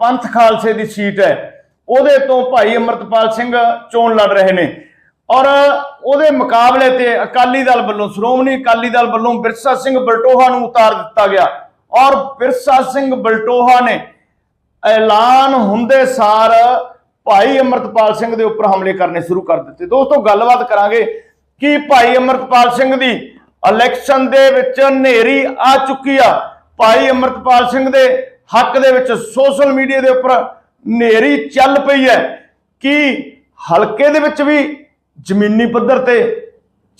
ਪੰਥ ਖਾਲਸੇ ਦੀ ਸੀਟ ਹੈ। ਉਹਦੇ ਤੋਂ ਭਾਈ ਅਮਰਤਪਾਲ ਸਿੰਘ ਚੋਣ ਲੜ ਰਹੇ ਨੇ। ਔਰ ਉਹਦੇ ਮੁਕਾਬਲੇ ਤੇ ਅਕਾਲੀ ਦਲ ਵੱਲੋਂ, ਸ਼੍ਰੋਮਣੀ ਅਕਾਲੀ ਦਲ ਵੱਲੋਂ ਬਿਰਸਾ ਸਿੰਘ ਬਲਟੋਹਾ ਨੂੰ ਉਤਾਰ ਦਿੱਤਾ ਗਿਆ। ਔਰ ਬਿਰਸਾ ਸਿੰਘ ਬਲਟੋਹਾ ਨੇ ਐਲਾਨ ਹੁੰਦੇ ਸਾਰ ਭਾਈ ਅਮਰਤਪਾਲ ਸਿੰਘ ਦੇ ਉੱਪਰ ਹਮਲੇ ਕਰਨੇ ਸ਼ੁਰੂ ਕਰ ਦਿੱਤੇ। ਦੋਸਤੋ, ਗੱਲਬਾਤ ਕਰਾਂਗੇ ਕਿ ਭਾਈ ਅਮਰਤਪਾਲ ਸਿੰਘ ਦੀ ਇਲੈਕਸ਼ਨ ਦੇ ਵਿੱਚ ਹਨੇਰੀ ਆ ਚੁੱਕੀ ਆ। ਭਾਈ ਅਮਰਤਪਾਲ ਸਿੰਘ ਦੇ ਹੱਕ ਦੇ ਵਿੱਚ ਸੋਸ਼ਲ ਮੀਡੀਆ ਦੇ ਉੱਪਰ ਹਨੇਰੀ ਚੱਲ ਪਈ ਹੈ ਕਿ ਹਲਕੇ ਦੇ ਵਿੱਚ ਵੀ ਜ਼ਮੀਨੀ ਪੱਧਰ ਤੇ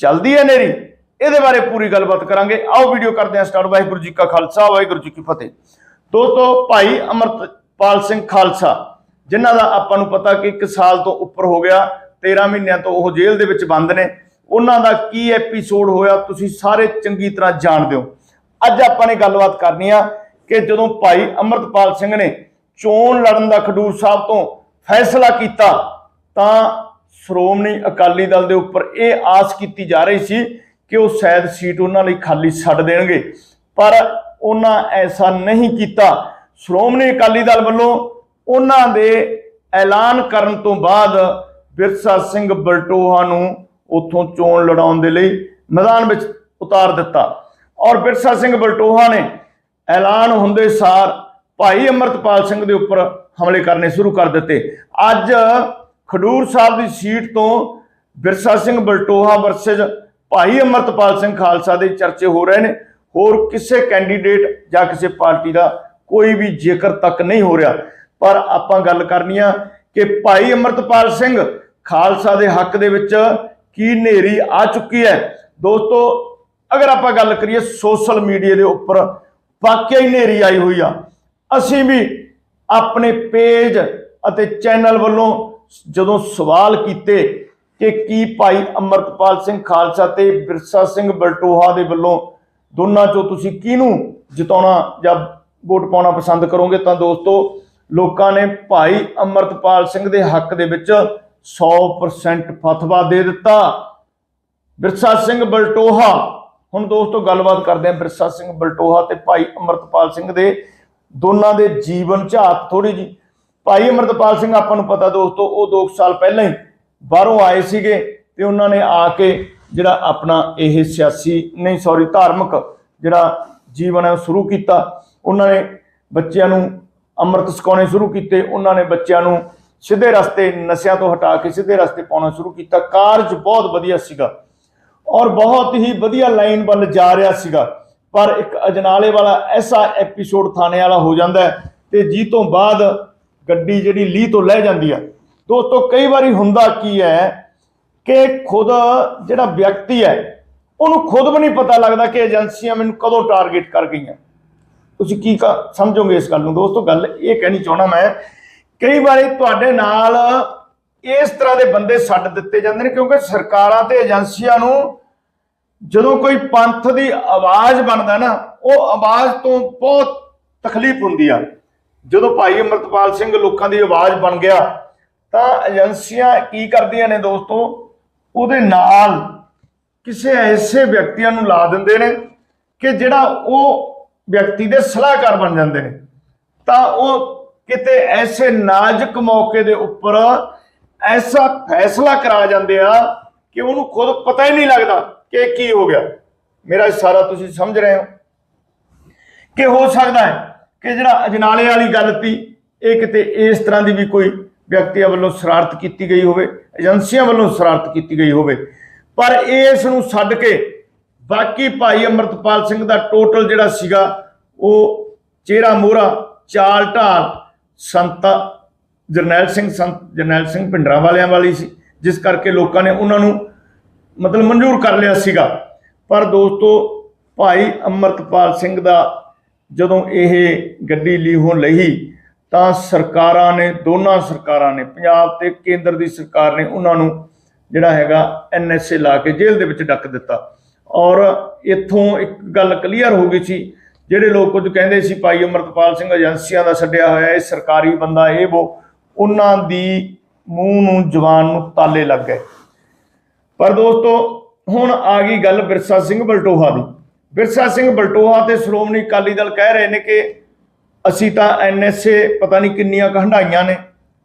ਚੱਲਦੀ ਹੈ ਹਨੇਰੀ। ਇਹਦੇ ਬਾਰੇ ਪੂਰੀ ਗੱਲਬਾਤ ਕਰਾਂਗੇ। ਆਓ ਵੀਡੀਓ ਕਰਦੇ ਹਾਂ ਸਟਾਰਟ। ਵਾਹਿਗੁਰੂ ਜੀ ਕਾ ਖਾਲਸਾ, ਵਾਹਿਗੁਰੂ ਜੀ ਕੀ ਫਤਿਹ। ਦੋਸਤੋ ਭਾਈ ਅਮਰਤਪਾਲ ਸਿੰਘ ਖਾਲਸਾ, ਜਿਨ੍ਹਾਂ ਦਾ ਆਪਾਂ ਨੂੰ ਪਤਾ ਕਿ 1 ਸਾਲ ਤੋਂ ਉੱਪਰ ਹੋ ਗਿਆ 13 ਮਹੀਨਿਆਂ ਤੋਂ ਉਹ ਜੇਲ੍ਹ ਦੇ ਵਿੱਚ ਬੰਦ ਨੇ। ਉਹਨਾਂ ਦਾ ਕੀ ਐਪੀਸੋਡ ਹੋਇਆ, ਤੁਸੀਂ ਸਾਰੇ ਚੰਗੀ ਤਰ੍ਹਾਂ ਜਾਣਦੇ ਹੋ। ਅੱਜ ਆਪਾਂ ਨੇ ਗੱਲਬਾਤ ਕਰਨੀ ਆ ਕਿ ਜਦੋਂ ਭਾਈ ਅਮਰਤਪਾਲ ਸਿੰਘ ਨੇ ਚੋਣ ਲੜਨ ਦਾ ਖਡੂਰ ਸਾਹਿਬ ਤੋਂ ਫੈਸਲਾ ਕੀਤਾ, ਤਾਂ ਸ਼੍ਰੋਮਣੀ ਅਕਾਲੀ ਦਲ ਦੇ ਉੱਪਰ ਇਹ ਆਸ ਕੀਤੀ ਜਾ ਰਹੀ ਸੀ ਕਿ ਉਹ ਸ਼ਾਇਦ ਸੀਟ ਉਹਨਾਂ ਲਈ ਖਾਲੀ ਛੱਡ ਦੇਣਗੇ। ਪਰ ਉਹਨਾਂ ਐਸਾ ਨਹੀਂ ਕੀਤਾ। ਸ਼੍ਰੋਮਣੀ ਅਕਾਲੀ ਦਲ ਵੱਲੋਂ ਉਹਨਾਂ ਦੇ ਐਲਾਨ ਕਰਨ ਤੋਂ ਬਾਅਦ ਵਿਰਸਾ ਸਿੰਘ ਬਲਟੋਹਾ ਨੂੰ ਉੱਥੋਂ ਚੋਣ ਲੜਾਉਣ ਦੇ ਲਈ ਮੈਦਾਨ ਵਿੱਚ ਉਤਾਰ ਦਿੱਤਾ। ਔਰ ਬਿਰਸਾ ਸਿੰਘ ਬਲਟੋਹਾ ਨੇ ਐਲਾਨ ਹੁੰਦੇ ਸਾਰ ਭਾਈ ਅਮਰਤਪਾਲ ਸਿੰਘ ਦੇ ਉੱਪਰ ਹਮਲੇ ਕਰਨੇ ਸ਼ੁਰੂ ਕਰ ਦਿੱਤੇ। ਅੱਜ ਖਡੂਰ ਸਾਹਿਬ ਦੀ ਸੀਟ ਤੋਂ ਬਿਰਸਾ ਸਿੰਘ ਬਲਟੋਹਾ ਵਰਸਸ ਭਾਈ ਅਮਰਤਪਾਲ ਸਿੰਘ ਖਾਲਸਾ ਦੇ ਚਰਚੇ ਹੋ ਰਹੇ ਨੇ। ਹੋਰ ਕਿਸੇ ਕੈਂਡੀਡੇਟ ਜਾਂ ਕਿਸੇ ਪਾਰਟੀ ਦਾ ਕੋਈ ਵੀ ਜ਼ਿਕਰ ਤੱਕ ਨਹੀਂ ਹੋ ਰਿਹਾ। ਪਰ ਆਪਾਂ ਗੱਲ ਕਰਨੀ ਆ ਕਿ ਭਾਈ ਅਮਰਤਪਾਲ ਸਿੰਘ ਖਾਲਸਾ ਦੇ ਹੱਕ ਦੇ ਵਿੱਚ ਕੀ ਹਨੇਰੀ ਆ ਚੁੱਕੀ ਹੈ? ਦੋਸਤੋ, ਅਗਰ ਆਪਾਂ ਗੱਲ ਕਰੀਏ ਸੋਸ਼ਲ ਮੀਡੀਆ ਦੇ ਉੱਪਰ ਵਾਕਿਆ ਹੀ ਹਨੇਰੀ ਆਈ ਹੋਈ ਆ। ਅਸੀਂ ਵੀ ਆਪਣੇ ਪੇਜ ਅਤੇ ਚੈਨਲ ਵੱਲੋਂ ਜਦੋਂ ਸਵਾਲ ਕੀਤੇ ਕਿ ਕੀ ਭਾਈ ਅਮਰਤਪਾਲ ਸਿੰਘ ਖਾਲਸਾ ਤੇ ਬਿਰਸਾ ਸਿੰਘ ਬਲਟੋਹਾ ਦੇ ਵੱਲੋਂ ਦੋਨਾਂ ਚੋਂ ਤੁਸੀਂ ਕਿਹਨੂੰ ਜਿਤਾਉਣਾ ਜਾਂ ਵੋਟ ਪਾਉਣਾ ਪਸੰਦ ਕਰੋਗੇ, ਤਾਂ ਦੋਸਤੋ ਲੋਕਾਂ ਨੇ ਭਾਈ ਅਮਰਤਪਾਲ ਸਿੰਘ ਦੇ ਹੱਕ ਦੇ ਵਿੱਚ 100% ਫਤਵਾ ਦੇ ਦਿੱਤਾ। ਬਿਰਸਾ ਸਿੰਘ ਬਲਟੋਹਾ ਹੁਣ ਦੋਸਤੋ ਗੱਲਬਾਤ ਕਰਦੇ ਹਾਂ ਬਿਰਸਾ ਸਿੰਘ ਬਲਟੋਹਾ ਤੇ ਭਾਈ ਅਮਰਤਪਾਲ ਸਿੰਘ ਦੇ ਦੋਨਾਂ ਦੇ ਜੀਵਨ ਝਾਤ ਥੋੜੀ ਜੀ ਭਾਈ ਅਮਰਤਪਾਲ ਸਿੰਘ, ਆਪਾਂ ਨੂੰ ਪਤਾ ਦੋਸਤੋ, ਉਹ 2 ਸਾਲ ਪਹਿਲਾਂ ਹੀ ਬਾਹਰੋਂ ਆਏ ਸੀਗੇ ਤੇ ਉਹਨਾਂ ਨੇ ਆ ਕੇ ਜਿਹੜਾ ਆਪਣਾ ਇਹ ਸਿਆਸੀ, ਨਹੀਂ ਸੌਰੀ ਧਾਰਮਿਕ ਜਿਹੜਾ ਜੀਵਨ ਹੈ ਉਹ ਸ਼ੁਰੂ ਕੀਤਾ। ਉਹਨਾਂ ਨੇ ਬੱਚਿਆਂ ਨੂੰ ਅੰਮ੍ਰਿਤ ਛਕਾਉਣੇ ਸ਼ੁਰੂ ਕੀਤੇ। ਉਹਨਾਂ ਨੇ ਬੱਚਿਆਂ ਨੂੰ ਸਿੱਧੇ ਰਸਤੇ ਨਸ਼ਿਆਂ ਤੋਂ ਹਟਾ ਕੇ ਸਿੱਧੇ ਰਸਤੇ ਪਾਉਣਾ ਸ਼ੁਰੂ ਕੀਤਾ। ਕਾਰਜ ਬਹੁਤ ਵਧੀਆ ਸੀਗਾ। ਔਰ ਬਹੁਤ ਹੀ ਵਧੀਆ ਲਾਈਨ ਵੱਲ ਜਾ ਰਿਹਾ ਸੀਗਾ। ਪਰ ਇੱਕ ਅਜਨਾਲੇ ਵਾਲਾ ਐਸਾ ਐਪੀਸੋਡ ਥਾਣੇ ਵਾਲਾ ਹੋ ਜਾਂਦਾ ਹੈ ਤੇ ਜੀ ਤੋਂ ਬਾਅਦ ਗੱਡੀ ਜਿਹੜੀ ਲੀਹ ਤੋਂ ਲੈ ਜਾਂਦੀ ਆ। ਦੋਸਤੋ, ਕਈ ਵਾਰੀ ਹੁੰਦਾ ਕੀ ਹੈ ਕਿ ਖੁਦ ਜਿਹੜਾ ਵਿਅਕਤੀ ਹੈ, ਉਹਨੂੰ ਖੁਦ ਵੀ ਨਹੀਂ ਪਤਾ ਲੱਗਦਾ ਕਿ ਏਜੰਸੀਆਂ ਮੈਨੂੰ ਕਦੋਂ ਟਾਰਗੇਟ ਕਰ ਗਈਆਂ। ਤੁਸੀਂ ਕੀ ਕ- ਸਮਝੋਗੇ ਇਸ ਗੱਲ ਨੂੰ? ਦੋਸਤੋ, ਗੱਲ ਇਹ ਕਹਿਣੀ ਚਾਹਣਾ ਮੈਂ, ਕਈ ਵਾਰੀ ਤੁਹਾਡੇ ਨਾਲ ਇਸ ਤਰ੍ਹਾਂ ਦੇ ਬੰਦੇ ਛੱਡ ਦਿੱਤੇ ਜਾਂਦੇ ਨੇ, ਕਿਉਂਕਿ ਸਰਕਾਰਾਂ ਤੇ ਏਜੰਸੀਆਂ ਨੂੰ ਜਦੋਂ ਕੋਈ ਪੰਥ ਦੀ ਆਵਾਜ਼ ਬਣਦਾ ਨਾ, ਉਹ ਆਵਾਜ਼ ਤੋਂ ਬਹੁਤ ਤਕਲੀਫ ਹੁੰਦੀ ਆ। ਜਦੋਂ ਭਾਈ ਅਮਰਤਪਾਲ ਸਿੰਘ ਲੋਕਾਂ ਦੀ ਆਵਾਜ਼ ਬਣ ਗਿਆ, ਤਾਂ ਏਜੰਸੀਆਂ ਕੀ ਕਰਦੀਆਂ ਨੇ ਦੋਸਤੋ? ਉਹਦੇ ਨਾਲ ਕਿਸੇ ਐਸੇ ਵਿਅਕਤੀਆਂ ਨੂੰ ਲਾ ਦਿੰਦੇ ਨੇ ਕਿ ਜਿਹੜਾ ਉਹ ਵਿਅਕਤੀ ਦੇ ਸਲਾਹਕਾਰ ਬਣ ਜਾਂਦੇ ਨੇ। ਤਾਂ ਉਹ ਕਿਤੇ ਐਸੇ ਨਾਜ਼ੁਕ ਮੌਕੇ ਦੇ ਉੱਪਰ ਐਸਾ ਫੈਸਲਾ ਕਰਾ ਜਾਂਦੇ ਆ ਕਿ ਉਹਨੂੰ ਖੁਦ ਪਤਾ ਹੀ ਨਹੀਂ ਲੱਗਦਾ ਕਿ ਕੀ ਹੋ ਗਿਆ। ਮੇਰਾ ਇਸ਼ਾਰਾ ਤੁਸੀਂ ਸਮਝ ਰਹੇ ਹੋ? ਕਿ ਹੋ ਸਕਦਾ ਹੈ ਕਿ ਜਿਹੜਾ ਅਜਨਾਲੇ ਵਾਲੀ ਗੱਲ ਤੀ ਇਹ ਕਿਤੇ ਇਸ ਤਰ੍ਹਾਂ ਦੀ ਵੀ ਕੋਈ ਵਿਅਕਤੀਆਂ ਵੱਲੋਂ ਸ਼ਰਾਰਤ ਕੀਤੀ ਗਈ ਹੋਵੇ, ਏਜੰਸੀਆਂ ਵੱਲੋਂ ਸ਼ਰਾਰਤ ਕੀਤੀ ਗਈ ਹੋਵੇ। ਪਰ ਇਸ ਨੂੰ ਛੱਡ ਕੇ ਬਾਕੀ ਭਾਈ ਅਮਰਤਪਾਲ ਸਿੰਘ ਦਾ ਟੋਟਲ ਜਿਹੜਾ ਸੀਗਾ, ਉਹ ਚਿਹਰਾ ਮੋਹਰਾ, ਚਾਲ ਢਾਲ, ਸੰਤਾ ਜਰਨੈਲ ਸਿੰਘ ਸੰਤ, ਜਰਨੈਲ ਸਿੰਘ ਭਿੰਡਰਾਂ ਵਾਲਿਆਂ ਵਾਲੀ ਸੀ, ਜਿਸ ਕਰਕੇ ਲੋਕਾਂ ਨੇ ਉਹਨਾਂ ਨੂੰ ਮਤਲਬ ਮਨਜ਼ੂਰ ਕਰ ਲਿਆ ਸੀਗਾ। ਪਰ ਦੋਸਤੋ, ਭਾਈ ਅਮਰਤਪਾਲ ਸਿੰਘ ਦਾ ਜਦੋਂ ਇਹ ਗੱਡੀ ਲੀਹੋਂ ਲਈ ਤਾਂ ਸਰਕਾਰਾਂ ਨੇ, ਦੋਨਾਂ ਸਰਕਾਰਾਂ ਨੇ, ਪੰਜਾਬ ਤੇ ਕੇਂਦਰ ਦੀ ਸਰਕਾਰ ਨੇ ਉਹਨਾਂ ਨੂੰ ਜਿਹੜਾ ਹੈਗਾ ਐਨਐਸਏ ਲਾ ਕੇ ਜੇਲ੍ਹ ਦੇ ਵਿੱਚ ਡੱਕ ਦਿੱਤਾ। ਔਰ ਇੱਥੋਂ ਇੱਕ ਗੱਲ ਕਲੀਅਰ ਹੋ ਗਈ ਸੀ, ਜਿਹੜੇ ਲੋਕ ਕੁਝ ਕਹਿੰਦੇ ਸੀ, ਭਾਈ ਅਮਰਤਪਾਲ ਸਿੰਘ ਏਜੰਸੀਆਂ ਦਾ ਛੱਡਿਆ ਹੋਇਆ, ਇਹ ਸਰਕਾਰੀ ਬੰਦਾ, ਇਹ ਉਹ ਉਹਨਾਂ ਦੀ ਮੂੰਹ ਨੂੰ ਜਵਾਨ ਨੂੰ ਤਾਲੇ ਲੱਗ ਗਏ। ਪਰ ਦੋਸਤੋ, ਹੁਣ ਆ ਗਈ ਗੱਲ ਬਿਰਸਾ ਸਿੰਘ ਬਲਟੋਹਾ ਦੀ। ਬਿਰਸਾ ਸਿੰਘ ਬਲਟੋਹਾ ਤੇ ਸ਼੍ਰੋਮਣੀ ਅਕਾਲੀ ਦਲ ਕਹਿ ਰਹੇ ਨੇ ਕਿ ਅਸੀਂ ਤਾਂ ਐਨਐਸਏ ਪਤਾ ਨਹੀਂ ਕਿੰਨੀਆਂ ਕੁ ਹੰਡਾਈਆਂ ਨੇ,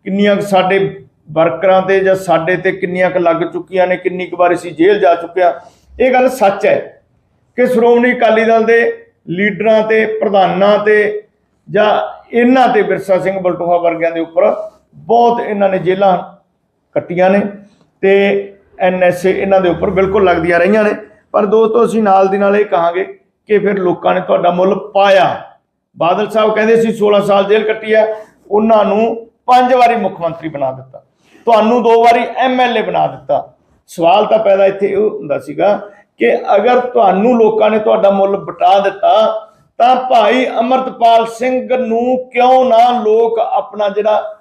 ਕਿੰਨੀਆਂ ਕੁ ਸਾਡੇ ਵਰਕਰਾਂ ਤੇ ਜਾਂ ਸਾਡੇ ਤੇ ਕਿੰਨੀਆਂ ਕੁ ਲੱਗ ਚੁੱਕੀਆਂ ਨੇ, ਕਿੰਨੀ ਕੁ ਵਾਰ ਅਸੀਂ ਜੇਲ੍ਹ ਜਾ ਚੁੱਕਿਆ। ਇਹ ਗੱਲ ਸੱਚ ਹੈ ਕਿ ਸ਼੍ਰੋਮਣੀ ਅਕਾਲੀ ਦਲ ਦੇ ਲੀਡਰਾਂ ਤੇ, ਪ੍ਰਧਾਨਾਂ ਤੇ ਜਾਂ ਇਹਨਾਂ ਤੇ ਵਿਰਸਾ ਸਿੰਘ ਬਲਟੋਹਾ ਵਰਗਿਆਂ ਦੇ ਉੱਪਰ ਬਹੁਤ ਇਹਨਾਂ ਨੇ ਜੇਲਾਂ ਕੱਟੀਆਂ ਨੇ ਤੇ ਐਨਐਸਏ ਇਹਨਾਂ ਦੇ ਉੱਪਰ ਬਿਲਕੁਲ ਲੱਗਦੀਆਂ ਰਹੀਆਂ ਨੇ। ਪਰ ਦੋਸਤੋ, ਅਸੀਂ ਨਾਲ ਦੀ ਨਾਲ ਇਹ ਕਹਾਂਗੇ ਕਿ ਫਿਰ ਲੋਕਾਂ ਨੇ ਤੁਹਾਡਾ ਮੁੱਲ ਪਾਇਆ। ਬਾਦਲ ਸਾਹਿਬ ਕਹਿੰਦੇ ਸੀ 16 ਸਾਲ ਜੇਲ੍ਹ ਕੱਟੀ ਹੈ, ਉਹਨਾਂ ਨੂੰ ਪੰਜ ਵਾਰੀ ਮੁੱਖ ਮੰਤਰੀ ਬਣਾ ਦਿੱਤਾ। ਤੁਹਾਨੂੰ ਦੋ ਵਾਰੀ ਐਮਐਲਏ ਬਣਾ ਦਿੱਤਾ। ਸਵਾਲ ਤਾਂ ਪੈਦਾ ਇੱਥੇ ਇਹ ਹੁੰਦਾ ਸੀਗਾ ਕਿ ਅਗਰ ਤੁਹਾਨੂੰ ਲੋਕਾਂ ਨੇ ਤੁਹਾਡਾ ਮੁੱਲ ਬਟਾ ਦਿੱਤਾ, ਤਾਂ ਭਾਈ ਅਮਰਤਪਾਲ ਸਿੰਘ ਨੂੰ ਕਿਉਂ ਨਾ ਲੋਕ ਆਪਣਾ ਜਿਹੜਾ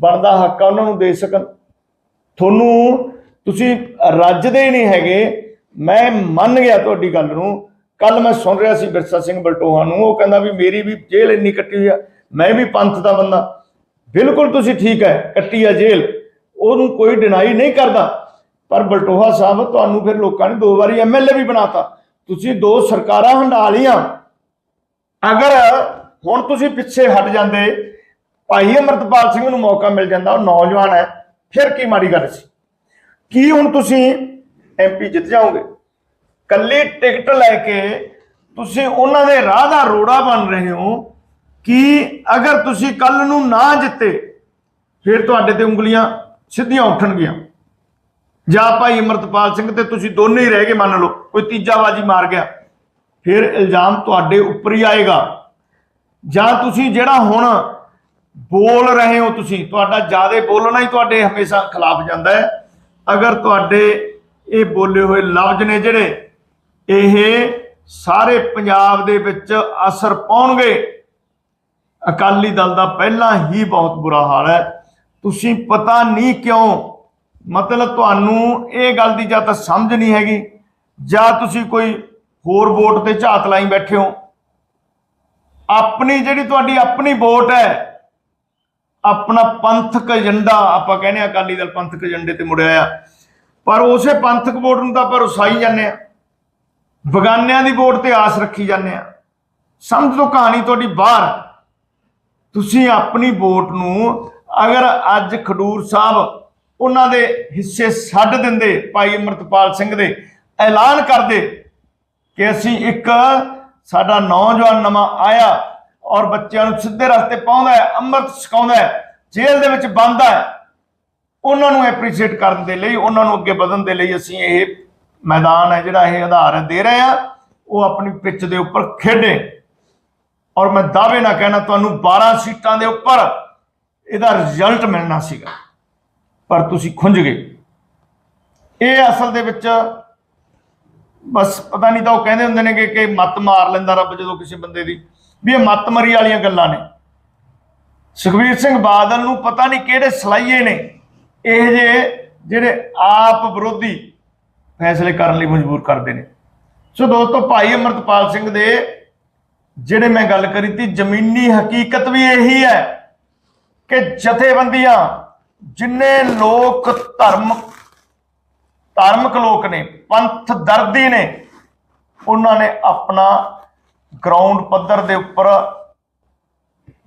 ਬਣਦਾ ਹੱਕ ਆ, ਉਹਨਾਂ ਨੂੰ ਦੇ ਸਕਣ। ਤੁਹਾਨੂੰ ਤੁਸੀਂ ਰੱਜਦੇ ਹੀ ਨਹੀਂ ਹੈਗੇ। ਮੈਂ ਮੰਨ ਗਿਆ ਤੁਹਾਡੀ ਗੱਲ ਨੂੰ। ਕੱਲ ਮੈਂ ਸੁਣ ਰਿਹਾ ਸੀ ਬਿਰਸਾ ਸਿੰਘ ਬਲਟੋਹਾ ਨੂੰ। ਉਹ ਕਹਿੰਦਾ ਵੀ ਮੇਰੀ ਵੀ ਜੇਲ੍ਹ ਇੰਨੀ ਕੱਟੀ ਹੋਈ ਆ। ਮੈਂ ਵੀ ਪੰਥ ਦਾ ਬੰਦਾ। ਬਿਲਕੁਲ ਤੁਸੀਂ ਠੀਕ ਹੈ, ਕੱਟੀ ਆ ਜੇਲ੍ਹ। ਉਹਨੂੰ ਕੋਈ ਡਿਨਾਈ ਨਹੀਂ ਕਰਦਾ। ਪਰ ਬਲਟੋਹਾ ਸਾਹਿਬ, ਤੁਹਾਨੂੰ ਫਿਰ ਲੋਕਾਂ ਨੇ ਦੋ ਵਾਰੀ ਐਮਐਲਏ ਵੀ ਬਣਾਤਾ। ਤੁਸੀਂ ਦੋ ਸਰਕਾਰਾਂ ਹੰਡਾ ਲੀਆਂ ਅਗਰ ਹੁਣ ਤੁਸੀਂ ਪਿੱਛੇ ਹਟ ਜਾਂਦੇ ਭਾਈ ਅਮਰਤਪਾਲ ਸਿੰਘ ਨੂੰ ਮੌਕਾ ਮਿਲ ਜਾਂਦਾ, ਉਹ ਨੌਜਵਾਨ ਹੈ। ਫਿਰ ਕੀ ਮਾੜੀ ਗੱਲ ਸੀ? ਕੀ ਹੁਣ ਤੁਸੀਂ ਐਮਪੀ ਜਿੱਤ ਜਾਓਗੇ? ਕੱਲੀ ਟਿਕਟ ਲੈ ਕੇ ਤੁਸੀਂ ਉਹਨਾਂ ਦੇ ਰਾਹ ਦਾ ਰੋੜਾ ਬਣ ਰਹੇ ਹੋ ਕਿ ਅਗਰ ਤੁਸੀਂ ਕੱਲ ਨੂੰ ਨਾ ਜਿੱਤੇ, ਫਿਰ ਤੁਹਾਡੇ ਤੇ ਉਂਗਲੀਆਂ ਸਿੱਧੀਆਂ ਉੱਠਣਗੀਆਂ। ਜਾਂ ਭਾਈ ਅਮਰਤਪਾਲ ਸਿੰਘ ਤੇ ਤੁਸੀਂ ਦੋਨੇ ਹੀ ਰਹਿ ਗਏ, ਮੰਨ ਲਓ, ਕੋਈ ਤੀਜਾ ਬਾਜੀ ਮਾਰ ਗਿਆ, ਫਿਰ ਇਲਜ਼ਾਮ ਤੁਹਾਡੇ ਉੱਪਰ ਹੀ ਆਏਗਾ। ਜਾਂ ਤੁਸੀਂ ਜਿਹੜਾ ਹੁਣ ਬੋਲ ਰਹੇ ਹੋ ਤੁਸੀਂ, ਤੁਹਾਡਾ ਜ਼ਿਆਦਾ ਬੋਲਣਾ ਹੀ ਤੁਹਾਡੇ ਹਮੇਸ਼ਾ ਖਿਲਾਫ ਜਾਂਦਾ ਹੈ। ਅਗਰ ਤੁਹਾਡੇ ਇਹ ਬੋਲੇ ਹੋਏ ਲਫ਼ਜ਼ ਨੇ ਜਿਹੜੇ, ਇਹ ਸਾਰੇ ਪੰਜਾਬ ਦੇ ਵਿੱਚ ਅਸਰ ਪਾਉਣਗੇ। ਅਕਾਲੀ ਦਲ ਦਾ ਪਹਿਲਾਂ ਹੀ ਬਹੁਤ ਬੁਰਾ ਹਾਲ ਹੈ। ਤੁਸੀਂ ਪਤਾ ਨਹੀਂ ਕਿਉਂ, ਮਤਲਬ ਤੁਹਾਨੂੰ ਇਹ ਗੱਲ ਦੀ ਜਾਂ ਤਾਂ ਸਮਝ ਨਹੀਂ ਹੈਗੀ, ਜਾਂ ਤੁਸੀਂ ਕੋਈ ਹੋਰ ਵੋਟ ਤੇ ਝਾਤ ਲਾਈ ਬੈਠੇ ਹੋ। ਆਪਣੀ ਜਿਹੜੀ ਤੁਹਾਡੀ ਆਪਣੀ ਵੋਟ ਹੈ ਆਪਣਾ ਪੰਥਕ ਏਜੰਡਾ, ਆਪਾਂ ਕਹਿੰਦੇ ਆ ਅਕਾਲੀ ਦਲ ਪੰਥਕ ਏਜੰਡੇ ਤੇ ਮੁੜਿਆ ਆ। ਪਰ ਉਸੇ ਪੰਥਕ ਵੋਟ ਨੂੰ ਤਾਂ ਆਪਾਂ ਰਸਾਈ ਜਾਂਦੇ ਆ ਬਗਾਨਿਆਂ ਦੀ ਵੋਟ ਤੇ ਆਸ ਰੱਖੀ ਜਾਂਦੇ ਆ ਸਮਝ ਲਓ ਕਹਾਣੀ ਤੁਹਾਡੀ ਬਾਹਰ। ਤੁਸੀਂ ਆਪਣੀ ਵੋਟ ਨੂੰ ਅਗਰ ਅੱਜ ਖਡੂਰ ਸਾਹਿਬ ਉਹਨਾਂ ਦੇ ਹਿੱਸੇ ਛੱਡ ਦਿੰਦੇ, ਭਾਈ ਅਮਰਤਪਾਲ ਸਿੰਘ ਦੇ, ਐਲਾਨ ਕਰਦੇ ਕਿ ਅਸੀਂ ਇੱਕ ਸਾਡਾ ਨੌਜਵਾਨ ਨਵਾਂ ਆਇਆ ਔਰ ਬੱਚਿਆਂ ਨੂੰ ਸਿੱਧੇ ਰਸਤੇ ਪਾਉਂਦਾ ਹੈ, ਅੰਮ੍ਰਿਤ ਛਕਾਉਂਦਾ ਹੈ, ਜੇਲ੍ਹ ਦੇ ਵਿੱਚ ਬੰਦ ਹੈ। ਉਹਨਾਂ ਨੂੰ ਐਪਰੀਸ਼ੀਏਟ ਕਰਨ ਦੇ ਲਈ, ਉਹਨਾਂ ਨੂੰ ਅੱਗੇ ਵਧਣ ਦੇ ਲਈ ਅਸੀਂ ਇਹ ਮੈਦਾਨ ਹੈ, ਜਿਹੜਾ ਇਹ ਆਧਾਰ ਦੇ ਰਹੇ ਆ ਉਹ ਆਪਣੀ ਪਿੱਚ ਦੇ ਉੱਪਰ ਖੇਡੇ। ਔਰ ਮੈਂ ਦਾਅਵੇ ਨਾਲ ਕਹਿਣਾ, ਤੁਹਾਨੂੰ 12 ਸੀਟਾਂ ਦੇ ਉੱਪਰ ਇਹਦਾ ਰਿਜ਼ਲਟ ਮਿਲਣਾ ਸੀਗਾ। ਪਰ ਤੁਸੀਂ ਖੁੰਝ ਗਏ। ਇਹ ਅਸਲ ਦੇ ਵਿੱਚ ਬਸ ਪਤਾ ਨਹੀਂ ਤਾਂ ਉਹ ਕਹਿੰਦੇ ਹੁੰਦੇ ਨੇ ਕਿ ਕਿ ਮੱਤ ਮਾਰ ਲੈਂਦਾ ਰੱਬ ਜਦੋਂ ਕਿਸੇ ਬੰਦੇ ਦੀ ਵੀ ਇਹ ਮੱਤਮਰੀ ਵਾਲੀਆਂ ਗੱਲਾਂ ਨੇ। ਸੁਖਬੀਰ ਸਿੰਘ ਬਾਦਲ ਨੂੰ ਪਤਾ ਨਹੀਂ ਕਿਹੜੇ ਸਲਾਈਏ ਨੇ, ਇਹ ਜੇ ਜਿਹੜੇ ਆਪ ਵਿਰੋਧੀ ਫੈਸਲੇ ਕਰਨ ਲਈ ਮਜਬੂਰ ਕਰਦੇ ਨੇ। ਸੋ ਦੋਸਤੋ, ਭਾਈ ਅਮਰਤਪਾਲ ਸਿੰਘ ਦੇ ਜਿਹੜੇ ਮੈਂ ਗੱਲ ਕਰੀ ਤੀ, ਜ਼ਮੀਨੀ ਹਕੀਕਤ ਵੀ ਇਹੀ ਹੈ ਕਿ ਜਥੇਬੰਦੀਆਂ, ਜਿੰਨੇ ਲੋਕ ਧਰਮ, ਧਾਰਮਿਕ ਲੋਕ ਨੇ, ਪੰਥ ਦਰਦੀ ਨੇ, ਉਹਨਾਂ ਨੇ ਆਪਣਾ ਗਰਾਊਂਡ ਪੱਧਰ ਦੇ ਉੱਪਰ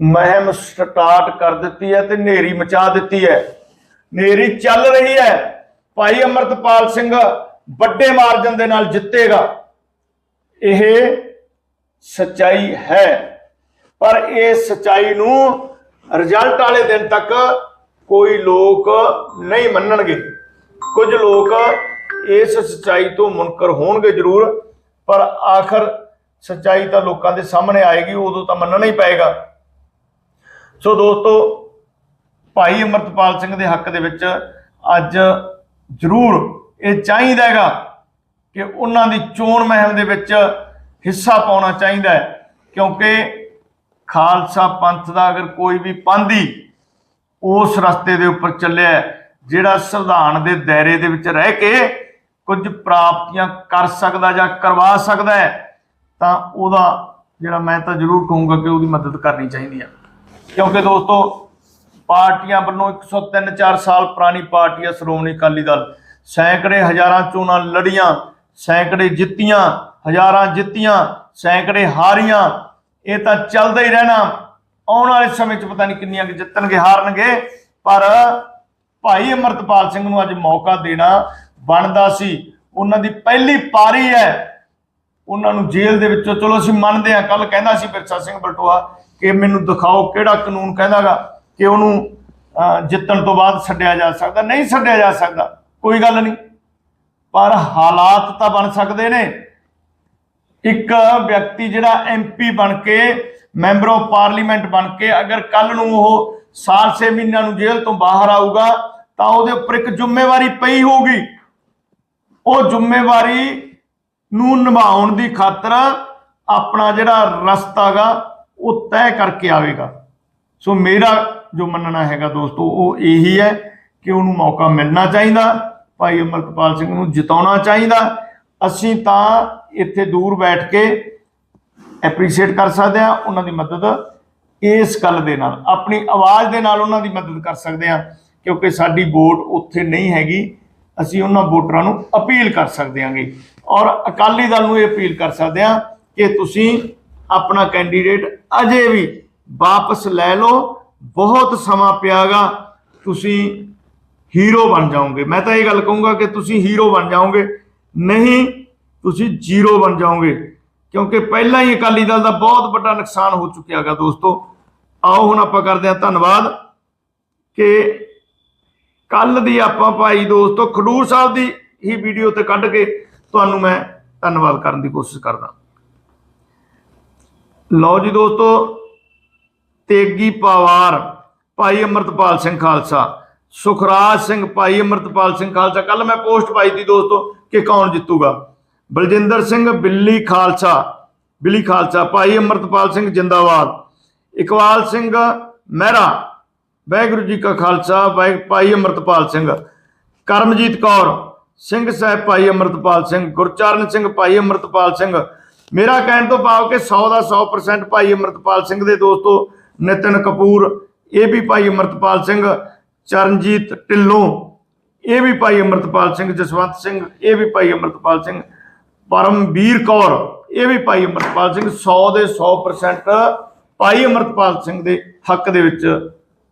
ਮਹਿਮ ਸਟਾਰਟ ਕਰ ਦਿੱਤੀ ਹੈ ਤੇ ਨੇਰੀ ਮਚਾ ਦਿੱਤੀ ਹੈ। ਨੇਰੀ ਚੱਲ ਰਹੀ ਹੈ। ਭਾਈ ਅਮਰਤਪਾਲ ਸਿੰਘ ਵੱਡੇ ਮਾਰਜਨ ਦੇ ਨਾਲ ਜਿੱਤੇਗਾ। ਇਹ ਸਚਾਈ ਹੈ। ਪਰ ਇਹ ਸਚਾਈ ਨੂੰ ਰਿਜ਼ਲਟ ਵਾਲੇ ਦਿਨ ਤੱਕ ਕੋਈ ਲੋਕ ਨਹੀਂ ਮੰਨਣਗੇ। ਕੁਝ ਲੋਕ ਇਸ ਸਚਾਈ ਤੋਂ ਮੁਨਕਰ ਹੋਣਗੇ ਜ਼ਰੂਰ, ਪਰ ਆਖਰ ਸੱਚਾਈ ਤਾਂ ਲੋਕਾਂ ਦੇ ਸਾਹਮਣੇ ਆਏਗੀ, ਉਦੋਂ ਤਾਂ ਮੰਨਣਾ ਹੀ ਪਏਗਾ। ਸੋ ਦੋਸਤੋ, ਭਾਈ ਅਮਰਤਪਾਲ ਸਿੰਘ ਦੇ ਹੱਕ ਦੇ ਵਿੱਚ ਅੱਜ ਜ਼ਰੂਰ ਇਹ ਚਾਹੀਦਾ ਹੈਗਾ ਕਿ ਉਹਨਾਂ ਦੀ ਚੋਣ ਮੁਹਿੰਮ ਦੇ ਵਿੱਚ ਹਿੱਸਾ ਪਾਉਣਾ ਚਾਹੀਦਾ ਹੈ, ਕਿਉਂਕਿ ਖਾਲਸਾ ਪੰਥ ਦਾ ਅਗਰ ਕੋਈ ਵੀ ਪਾਂਦੀ ਉਸ ਰਸਤੇ ਦੇ ਉੱਪਰ ਚੱਲਿਆ ਜਿਹੜਾ ਸੰਵਿਧਾਨ ਦੇ ਦਾਇਰੇ ਦੇ ਵਿੱਚ ਰਹਿ ਕੇ ਕੁਝ ਪ੍ਰਾਪਤੀਆਂ ਕਰ ਸਕਦਾ ਜਾਂ ਕਰਵਾ ਸਕਦਾ ਹੈ ਤਾਂ ਉਹਦਾ ਜਿਹੜਾ ਮੈਂ ਤਾਂ ਜ਼ਰੂਰ ਕਹੂੰਗਾ ਕਿ ਉਹਦੀ ਮਦਦ ਕਰਨੀ ਚਾਹੀਦੀ ਹੈ ਕਿਉਂਕਿ ਦੋਸਤੋ, ਪਾਰਟੀਆਂ ਵੱਲੋਂ 103 4 ਸਾਲ ਪੁਰਾਣੀ ਪਾਰਟੀ ਹੈ ਸ਼੍ਰੋਮਣੀ ਅਕਾਲੀ ਦਲ। ਸੈਂਕੜੇ ਹਜ਼ਾਰਾਂ ਚੋਣਾਂ ਲੜੀਆਂ, ਸੈਂਕੜੇ ਜਿੱਤੀਆਂ, ਹਜ਼ਾਰਾਂ ਜਿੱਤੀਆਂ, ਸੈਂਕੜੇ ਹਾਰੀਆਂ। ਇਹ ਤਾਂ ਚੱਲਦਾ ਹੀ ਰਹਿਣਾ। ਆਉਣ ਵਾਲੇ ਸਮੇਂ 'ਚ ਪਤਾ ਨਹੀਂ ਕਿੰਨੀਆਂ ਕਿ ਜਿੱਤਣਗੇ, ਹਾਰਨਗੇ। ਪਰ ਭਾਈ ਅਮਰਤਪਾਲ ਸਿੰਘ ਨੂੰ ਅੱਜ ਮੌਕਾ ਦੇਣਾ ਬਣਦਾ ਸੀ। ਉਹਨਾਂ ਦੀ ਪਹਿਲੀ ਪਾਰੀ ਹੈ। ਉਹਨਾਂ ਨੂੰ ਜੇਲ੍ਹ ਦੇ ਵਿੱਚੋਂ, ਚਲੋ ਅਸੀਂ ਮੰਨਦੇ ਹਾਂ ਕੱਲ ਕਹਿੰਦਾ ਸੀ ਬਿਰਸਾ ਸਿੰਘ ਬਲਟੋਆ ਕਿ ਮੈਨੂੰ ਦਿਖਾਓ ਕਿਹੜਾ ਕਾਨੂੰਨ ਕਹਿੰਦਾਗਾ ਕਿ ਉਹਨੂੰ ਜਿੱਤਣ ਤੋਂ ਬਾਅਦ ਛੱਡਿਆ ਜਾ ਸਕਦਾ, ਨਹੀਂ ਛੱਡਿਆ ਜਾ ਸਕਦਾ, ਕੋਈ ਗੱਲ ਨਹੀਂ। ਪਰ ਹਾਲਾਤ ਤਾਂ ਬਣ ਸਕਦੇ ਨੇ। ਇੱਕ ਵਿਅਕਤੀ ਜਿਹੜਾ ਐਮਪੀ ਬਣ ਕੇ, ਮੈਂਬਰ ਆਫ ਪਾਰਲੀਮੈਂਟ ਬਣ ਕੇ, ਅਗਰ ਕੱਲ ਨੂੰ ਉਹ ਸਾਲ 6 ਮਹੀਨਿਆਂ ਨੂੰ ਜੇਲ੍ਹ ਤੋਂ ਬਾਹਰ ਆਊਗਾ, ਤਾਂ ਉਹਦੇ ਉੱਪਰ ਇੱਕ ਜ਼ਿੰਮੇਵਾਰੀ ਪਈ ਹੋਊਗੀ। ਉਹ ਜ਼ਿੰਮੇਵਾਰੀ ਨੂੰ ਨਿਭਾਉਣ ਦੀ ਖਾਤਰ ਆਪਣਾ ਜਿਹੜਾ ਰਸਤਾ ਗਾ, ਉਹ ਤੈਅ ਕਰਕੇ ਆਵੇਗਾ। ਸੋ ਮੇਰਾ ਜੋ ਮੰਨਣਾ ਹੈਗਾ ਦੋਸਤੋ, ਉਹ ਇਹੀ ਹੈ ਕਿ ਉਹਨੂੰ ਮੌਕਾ ਮਿਲਣਾ ਚਾਹੀਦਾ, ਭਾਈ ਅਮਰਪਾਲ ਸਿੰਘ ਨੂੰ ਜਿਤਾਉਣਾ ਚਾਹੀਦਾ। ਅਸੀਂ ਤਾਂ ਇੱਥੇ ਦੂਰ ਬੈਠ ਕੇ ਐਪਰੀਸ਼ੀਏਟ ਕਰ ਸਕਦੇ ਹਾਂ ਉਹਨਾਂ ਦੀ ਮਦਦ ਇਸ ਗੱਲ ਦੇ ਨਾਲ, ਆਪਣੀ ਆਵਾਜ਼ ਦੇ ਨਾਲ ਉਹਨਾਂ ਦੀ ਮਦਦ ਕਰ ਸਕਦੇ ਹਾਂ, ਕਿਉਂਕਿ ਸਾਡੀ ਵੋਟ ਉੱਥੇ ਨਹੀਂ ਹੈਗੀ। ਅਸੀਂ ਉਹਨਾਂ ਵੋਟਰਾਂ ਨੂੰ ਅਪੀਲ ਕਰ ਸਕਦੇ ਹਾਂਗੇ। ਔਰ ਅਕਾਲੀ ਦਲ ਨੂੰ ਇਹ ਅਪੀਲ ਕਰ ਸਕਦੇ ਹਾਂ ਕਿ ਤੁਸੀਂ ਆਪਣਾ ਕੈਂਡੀਡੇਟ ਅਜੇ ਵੀ ਵਾਪਸ ਲੈ ਲਓ। ਬਹੁਤ ਸਮਾਂ ਪਿਆਗਾ, ਤੁਸੀਂ ਹੀਰੋ ਬਣ ਜਾਓਗੇ। ਮੈਂ ਤਾਂ ਇਹ ਗੱਲ ਕਹੂੰਗਾ ਕਿ ਤੁਸੀਂ ਹੀਰੋ ਬਣ ਜਾਓਗੇ, ਨਹੀਂ, ਤੁਸੀਂ ਜ਼ੀਰੋ ਬਣ ਜਾਓਗੇ। ਕਿਉਂਕਿ ਪਹਿਲਾਂ ਹੀ ਅਕਾਲੀ ਦਲ ਦਾ ਬਹੁਤ ਵੱਡਾ ਨੁਕਸਾਨ ਹੋ ਚੁੱਕਿਆ ਹੈਗਾ ਦੋਸਤੋ। ਆਓ ਹੁਣ ਆਪਾਂ ਕਰਦੇ ਹਾਂ ਧੰਨਵਾਦ ਕਿ ਕੱਲ ਦੀ ਆਪਾਂ ਭਾਈ ਦੋਸਤੋ ਖਡੂਰ ਸਾਹਿਬ ਦੀ ਹੀ ਵੀਡੀਓ ਤੇ ਕੱਢ ਕੇ ਤੁਹਾਨੂੰ ਮੈਂ ਧੰਨਵਾਦ ਕਰਨ ਦੀ ਕੋਸ਼ਿਸ਼ ਕਰਦਾ। ਲਓ ਜੀ ਦੋਸਤੋ, ਤੇਗੀ ਪਵਾਰ, ਭਾਈ ਅਮਰਤਪਾਲ ਸਿੰਘ ਖਾਲਸਾ, ਸੁਖਰਾਜ ਸਿੰਘ, ਭਾਈ ਅਮਰਤਪਾਲ ਸਿੰਘ ਖਾਲਸਾ। ਕੱਲ ਮੈਂ ਪੋਸਟ ਪਾਈ ਦੀ ਦੋਸਤੋ ਕਿ ਕੌਣ ਜਿੱਤੂਗਾ। ਬਲਜਿੰਦਰ ਸਿੰਘ, ਬਿੱਲੀ ਖਾਲਸਾ ਬਿੱਲੀ ਖਾਲਸਾ, ਭਾਈ ਅਮਰਤਪਾਲ ਸਿੰਘ ਜਿੰਦਾਬਾਦ, ਇਕਬਾਲ ਸਿੰਘ ਮਹਿਰਾ ਵਾਹਿਗੁਰੂ ਜੀ ਕਾ ਖਾਲਸਾ, ਵਾਹਿ, ਭਾਈ ਅਮਰਤਪਾਲ ਸਿੰਘ। ਕਰਮਜੀਤ ਕੌਰ, ਸਿੰਘ ਸਾਹਿਬ ਭਾਈ ਅਮਰਤਪਾਲ ਸਿੰਘ, ਗੁਰਚਰਨ ਸਿੰਘ ਭਾਈ ਅਮਰਤਪਾਲ ਸਿੰਘ। ਮੇਰਾ ਕਹਿਣ ਤੋਂ ਭਾਵ ਕਿ 100 ਦਾ 100% ਭਾਈ ਅਮਰਤਪਾਲ ਸਿੰਘ ਦੇ ਦੋਸਤੋ, ਨਿਤਨ ਕਪੂਰ, ਇਹ ਵੀ ਭਾਈ ਅਮਰਤਪਾਲ ਸਿੰਘ, ਚਰਨਜੀਤ ਢਿੱਲੋਂ, ਇਹ ਵੀ ਭਾਈ ਅਮਰਤਪਾਲ ਸਿੰਘ, ਜਸਵੰਤ ਸਿੰਘ, ਇਹ ਵੀ ਭਾਈ ਅਮਰਤਪਾਲ ਸਿੰਘ, ਪਰਮਵੀਰ ਕੌਰ, ਇਹ ਵੀ ਭਾਈ ਅਮਰਤਪਾਲ ਸਿੰਘ 100 ਦੇ 100% ਭਾਈ ਅਮਰਤਪਾਲ ਸਿੰਘ ਦੇ ਹੱਕ ਦੇ ਵਿੱਚ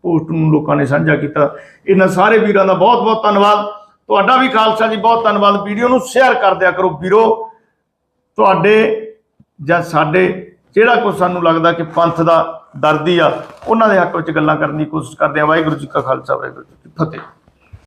ਪੋਸਟ ਨੂੰ ਲੋਕਾਂ ਨੇ ਸਾਂਝਾ ਕੀਤਾ। ਇਹਨਾਂ ਸਾਰੇ ਵੀਰਾਂ ਦਾ ਬਹੁਤ ਬਹੁਤ ਧੰਨਵਾਦ। ਤੁਹਾਡਾ ਵੀ ਖਾਲਸਾ ਜੀ, ਬਹੁਤ ਧੰਨਵਾਦ। ਵੀਡੀਓ ਨੂੰ ਸ਼ੇਅਰ ਕਰ ਦਿਆ ਕਰੋ ਵੀਰੋ। ਤੁਹਾਡੇ ਜਾਂ ਸਾਡੇ, ਜਿਹੜਾ ਕੁਝ ਸਾਨੂੰ ਲੱਗਦਾ ਕਿ ਪੰਥ ਦਾ ਦਰਦੀ ਆ, ਉਹਨਾਂ ਦੇ ਹੱਕ ਵਿੱਚ ਗੱਲਾਂ ਕਰਨ ਦੀ ਕੋਸ਼ਿਸ਼ ਕਰਦੇ ਆ। ਵਾਹਿਗੁਰੂ ਜੀ ਕਾ ਖਾਲਸਾ, ਵਾਹਿਗੁਰੂ ਜੀ ਕੀ ਫਤਿਹ।